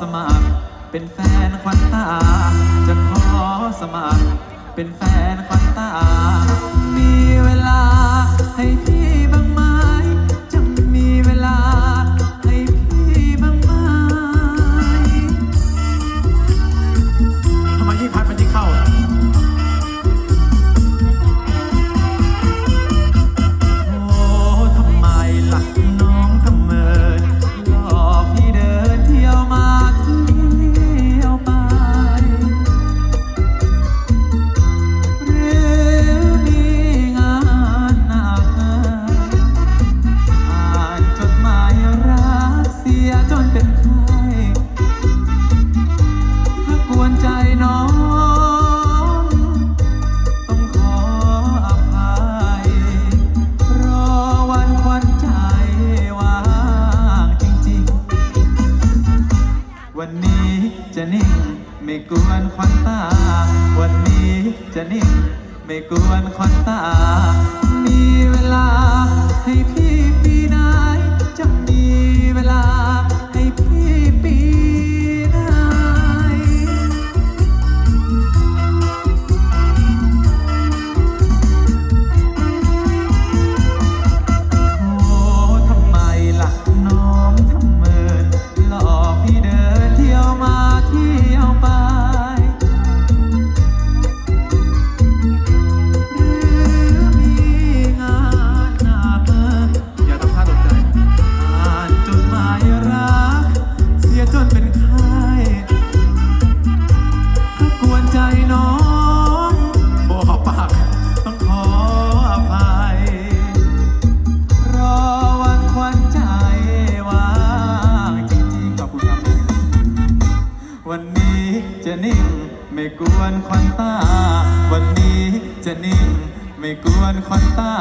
สมัคร เป็นแฟนควัญตา จะขอสมัคร เป็นแฟนควัญตา มีเวลาให้พี่ี้จะนิ่งไม่กวนควัญตา วันนี้จะนิ่งไม่กวนควัญตา มีเวลาให้พี่ ไม่กวนควันตา วันนี้จะนิ่ง ไม่กวนควันตา